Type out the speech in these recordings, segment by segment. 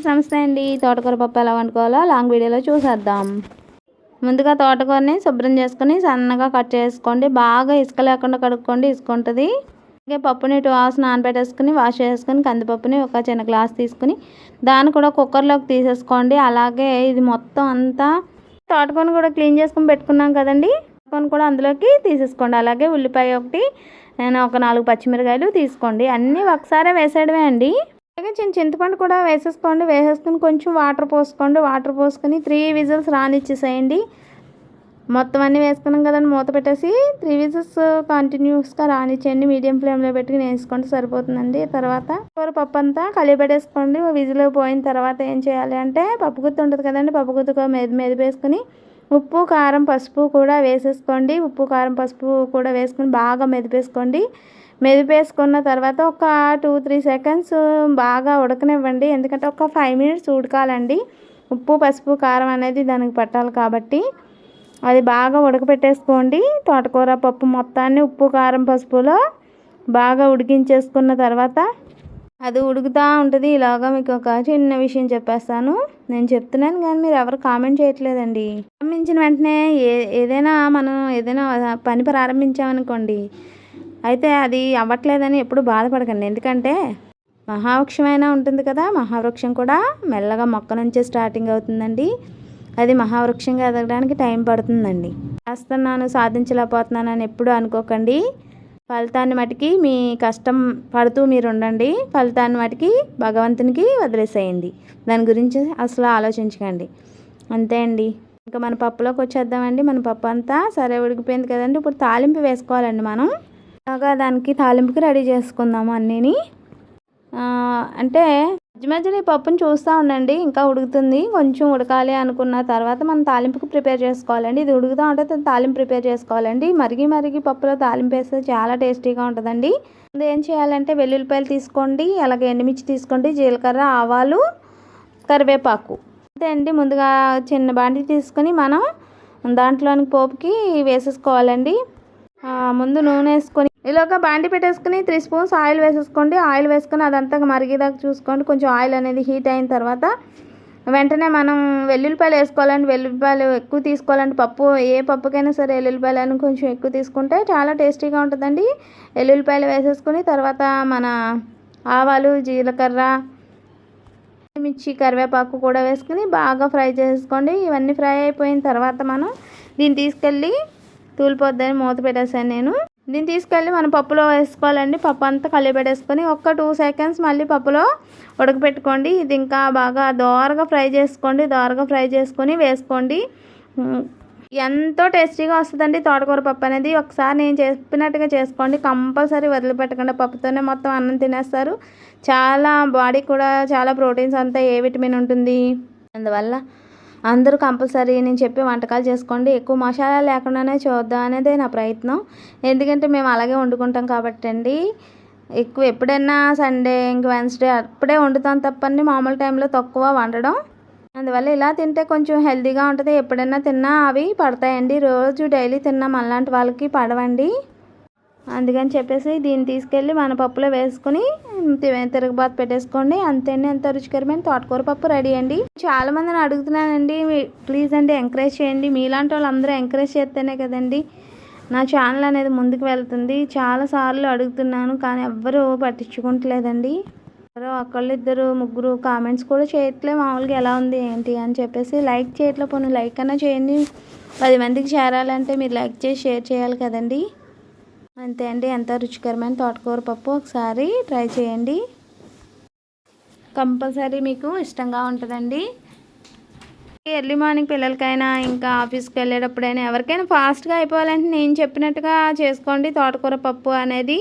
Friends నమస్తే అండి. తోటకూర పప్పు ఎలా వండుకోవాలో లాంగ్ వీడియోలో చూసేద్దాం. ముందుగా తోటకూరని శుభ్రం చేసుకొని సన్నగా కట్ చేసుకోండి. బాగా ఇసుక లేకుండా కడుక్కోండి. ఇసుక ఉంటుంది. అలాగే పప్పుని టూ అవర్స్ నానబెట్టేసుకుని వాష్ చేసుకుని కందిపప్పుని ఒక చిన్న గ్లాస్ తీసుకుని దాన్ని కూడా కుక్కర్లోకి తీసేసుకోండి. అలాగే ఇది మొత్తం అంతా తోటకూరని కూడా క్లీన్ చేసుకుని పెట్టుకున్నాం కదండి. తోటకూరని కూడా అందులోకి తీసేసుకోండి. అలాగే ఉల్లిపాయ ఒకటి నేను ఒక నాలుగు పచ్చిమిరకాయలు తీసుకోండి. అన్నీ ఒకసారే వేసేయడమే అండి. అలాగే చిన్న చింతపండు కూడా వేసేసుకోండి. వేసేసుకుని కొంచెం వాటర్ పోసుకోండి. వాటర్ పోసుకొని త్రీ విజిల్స్ రానిచ్చేసేయండి. మొత్తం అన్నీ వేసుకున్నాం కదండి. మూత పెట్టేసి త్రీ విజిల్స్ కంటిన్యూస్గా రానిచ్చేయండి. మీడియం ఫ్లేమ్లో పెట్టుకుని వేసుకోండి సరిపోతుందండి. తర్వాత కూర పప్పు అంతా కలిపెట్టేసుకోండి విజిల్ పోయిన తర్వాత ఏం చేయాలి అంటే పప్పు గుత్తి ఉంటుంది కదండి. పప్పు గుత్తుగా మెది మెదిపేసుకుని ఉప్పు కారం పసుపు కూడా వేసేసుకోండి. ఉప్పు కారం పసుపు కూడా వేసుకొని బాగా మెదిపేసుకోండి. మెదిపేసుకున్న తర్వాత ఒక టూ త్రీ సెకండ్స్ బాగా ఉడకనివ్వండి. ఎందుకంటే ఒక ఫైవ్ మినిట్స్ ఉడకాలండి. ఉప్పు పసుపు కారం అనేది దానికి పట్టాలి కాబట్టి అది బాగా ఉడకపెట్టేసుకోండి. తోటకూర పప్పు మొత్తాన్ని ఉప్పు కారం పసుపులో బాగా ఉడికించేసుకున్న తర్వాత అది ఉడుకుతూ ఉంటుంది. ఇలాగా మీకు ఒక చిన్న విషయం చెప్పేస్తాను. నేను చెప్తున్నాను కానీ మీరు ఎవరు కామెంట్ చేయట్లేదండి. ప్రారంభించిన వెంటనే ఏ ఏదైనా మనం ఏదైనా పని ప్రారంభించామనుకోండి అయితే అది అవ్వట్లేదని ఎప్పుడు బాధపడకండి. ఎందుకంటే మహావృక్షమైనా ఉంటుంది కదా మహావృక్షం కూడా మెల్లగా మొక్క నుంచే స్టార్టింగ్ అవుతుందండి. అది మహావృక్షంగా ఎదగడానికి టైం పడుతుందండి. చేస్తున్నాను సాధించలేకపోతున్నాను అని ఎప్పుడు అనుకోకండి. ఫలితాన్ని మటుకి మీ కష్టం పడుతూ మీరు ఉండండి. ఫలితాన్ని మటుకి భగవంతునికి వదిలేసేయండి. దాని గురించి అసలు ఆలోచించకండి. అంతే అండి. ఇంకా మన పప్పులోకి వచ్చేద్దామండి. మన పప్పు అంతా సరే ఉడికిపోయింది కదండి. ఇప్పుడు తాలింపు వేసుకోవాలండి మనం. బాగా దానికి తాలింపుకి రెడీ చేసుకుందాము అన్నీని. అంటే మధ్య మధ్యలో ఈ పప్పుని చూస్తూ ఉండండి ఇంకా ఉడుకుతుంది. కొంచెం ఉడకాలి అనుకున్న తర్వాత మనం తాలింపుకు ప్రిపేర్ చేసుకోవాలండి. ఇది ఉడుకుతూ ఉంటే తాలింపు ప్రిపేర్ చేసుకోవాలండి. మరిగి మరిగి పప్పులో తాలింపు వేస్తే చాలా టేస్టీగా ఉంటుందండి. ఏం చేయాలంటే వెల్లుల్లిపాయలు తీసుకోండి అలాగే ఎండుమిర్చి తీసుకోండి జీలకర్ర ఆవాలు కరివేపాకు. అంతే అండి. ముందుగా చిన్న బాండి తీసుకొని మనం దాంట్లోని పోపుకి వేసేసుకోవాలండి. ముందు నూనె వేసుకొని ఇలాగ బాండి పెట్టేసుకుని త్రీ స్పూన్స్ ఆయిల్ వేసేసుకోండి. ఆయిల్ వేసుకొని అదంతా మరిగేదాకా చూసుకోండి. కొంచెం ఆయిల్ అనేది హీట్ అయిన తర్వాత వెంటనే మనం వెల్లుల్లిపాయలు వేసుకోవాలండి. వెల్లుల్లిపాయలు ఎక్కువ తీసుకోవాలంటే పప్పు ఏ పప్పుకైనా సరే వెల్లుల్లిపాయలు అని కొంచెం ఎక్కువ తీసుకుంటే చాలా టేస్టీగా ఉంటుందండి. వెల్లుల్లిపాయలు వేసేసుకుని తర్వాత మన ఆవాలు జీలకర్ర మిర్చి కరివేపాకు కూడా వేసుకుని బాగా ఫ్రై చేసుకోండి ఇవన్నీ ఫ్రై అయిపోయిన తర్వాత మనం దీన్ని తీసుకెళ్ళి తూలిపోద్దని మూత పెట్టేశాను నేను. దీన్ని తీసుకెళ్ళి మనం పప్పులో వేసుకోవాలండి. పప్పు అంతా కలిపెట్టేసుకొని ఒక్క టూ సెకండ్స్ మళ్ళీ పప్పులో ఉడకపెట్టుకోండి. ఇది ఇంకా బాగా దోరగా ఫ్రై చేసుకోండి. దోరగా ఫ్రై చేసుకొని వేసుకోండి. ఎంతో టేస్టీగా వస్తుందండి తోటకూర పప్పు అనేది. ఒకసారి నేను చెప్పినట్టుగా చేసుకోండి. కంపల్సరీ వదిలిపెట్టకుండా పప్పుతోనే మొత్తం అన్నం తినేస్తారు. చాలా బాడీకి కూడా చాలా ప్రోటీన్స్ అంతా ఏ విటమిన్ ఉంటుంది. అందువల్ల అందరూ కంపల్సరీ నేను చెప్పే వంటకాలు చేసుకోండి. ఎక్కువ మసాలా లేకుండానే చూద్దాం అనేది నా ప్రయత్నం. ఎందుకంటే మేము అలాగే వండుకుంటాం కాబట్టి అండి. ఎక్కువ ఎప్పుడైనా సండే ఇంక వెన్స్డే అప్పుడే వండుతాం తప్పని మామూలు టైంలో తక్కువ వండడం. అందువల్ల ఇలా తింటే కొంచెం హెల్తీగా ఉంటుంది. ఎప్పుడైనా తిన్నా అవి పడతాయండి. రోజు డైలీ తిన్నా. అలాంటి వాళ్ళకి పడవండి. అందుకని చెప్పేసి దీన్ని తీసుకెళ్ళి మన పప్పులో వేసుకుని తిరగబాతు పెట్టేసుకోండి. అంతేండి ఎంత రుచికరమైన తోటకూర పప్పు రెడీ అండి. చాలా మందిని అడుగుతున్నానండి ప్లీజ్ అండి ఎంకరేజ్ చేయండి. మీలాంటి వాళ్ళు అందరూ ఎంకరేజ్ చేస్తేనే కదండి నా ఛానల్ అనేది ముందుకు వెళ్తుంది. చాలాసార్లు అడుగుతున్నాను కానీ ఎవ్వరూ పట్టించుకుంటలేదండి. ఎవరో ఒకళ్ళు ఇద్దరు ముగ్గురు కామెంట్స్ కూడా చేయట్లే. మామూలుగా ఎలా ఉంది ఏంటి అని చెప్పేసి లైక్ చేయట్లే. పోనీ లైక్ అన్నా చేయండి. పది మందికి చేరాలంటే మీరు లైక్ చేసి షేర్ చేయాలి కదండి. అంతే అండి. ఎంత రుచికరమైన తోటకూర పప్పు ఒకసారి ట్రై చేయండి. కంపల్సరీ మీకు ఇష్టంగా ఉంటుందండి. ఎర్లీ మార్నింగ్ పిల్లలకైనా ఇంకా ఆఫీస్కి వెళ్ళేటప్పుడైనా ఎవరికైనా ఫాస్ట్గా అయిపోవాలంటే నేను చెప్పినట్టుగా చేసుకోండి తోటకూర పప్పు అనేది.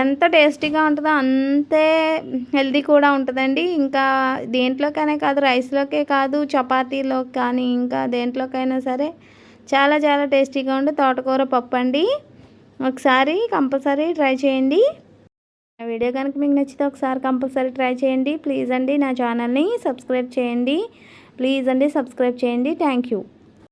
ఎంత టేస్టీగా ఉంటుందో అంతే హెల్దీ కూడా ఉంటుందండి. ఇంకా దేంట్లోకైనా కాదు రైస్లోకే కాదు చపాతీలో కానీ ఇంకా దేంట్లోకైనా సరే చాలా చాలా టేస్టీగా ఉండే తోటకూర పప్పు అండి ఒకసారి కంపల్సరీ ట్రై చేయండి. వీడియో కనుక మీకు నచ్చితే ఒకసారి కంపల్సరీ ట్రై చేయండి. ప్లీజ్ అండి నా ఛానల్ని సబ్స్క్రైబ్ చేయండి. ప్లీజ్ అండి సబ్స్క్రైబ్ చేయండి. Thank you.